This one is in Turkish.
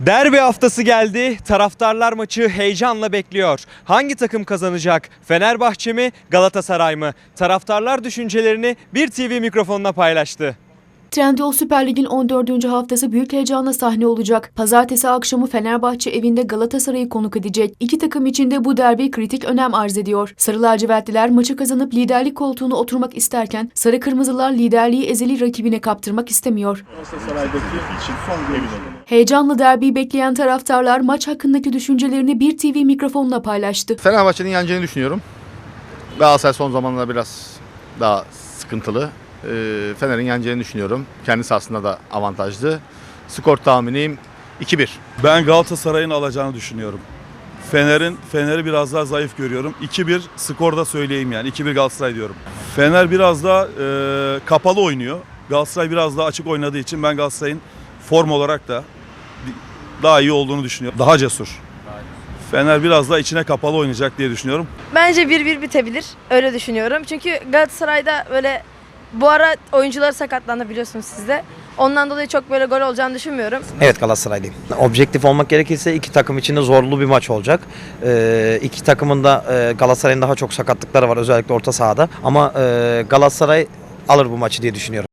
Derbi haftası geldi. Taraftarlar maçı heyecanla bekliyor. Hangi takım kazanacak? Fenerbahçe mi, Galatasaray mı? Taraftarlar düşüncelerini bir TV mikrofonuna paylaştı. Trendyol Süper Lig'in 14. haftası büyük heyecanla sahne olacak. Pazartesi akşamı Fenerbahçe evinde Galatasaray'ı konuk edecek. İki takım için de bu derbi kritik önem arz ediyor. Sarı lacivertliler maçı kazanıp liderlik koltuğuna oturmak isterken Sarı Kırmızılar liderliği ezeli rakibine kaptırmak istemiyor. Heyecanlı derbiyi bekleyen taraftarlar maç hakkındaki düşüncelerini bir TV mikrofonla paylaştı. Fenerbahçe'nin yeneceğini düşünüyorum. Galatasaray son zamanlarda biraz daha sıkıntılı. Ee, Fener'in yeneceğini düşünüyorum. Kendisi aslında da avantajlı. Skor tahminim 2-1. Ben Galatasaray'ın alacağını düşünüyorum. Fener'in Fener'i biraz daha zayıf görüyorum. 2-1 skor da söyleyeyim yani. 2-1 Galatasaray diyorum. Fener biraz daha e, kapalı oynuyor. Galatasaray biraz daha açık oynadığı için ben Galatasaray'ın form olarak da daha iyi olduğunu düşünüyorum. Daha cesur. Fener biraz daha içine kapalı oynayacak diye düşünüyorum. Bence 1-1 bitebilir. Öyle düşünüyorum. Çünkü Galatasaray'da böyle bu ara oyuncular sakatlandı biliyorsunuz siz de. Ondan dolayı çok böyle gol olacağını düşünmüyorum. Evet Galatasaraylıyım. Objektif olmak gerekirse iki takım için de zorlu bir maç olacak. Ee, iki takımın da e, Galatasaray'ın daha çok sakatlıkları var özellikle orta sahada. Ama e, Galatasaray alır bu maçı diye düşünüyorum.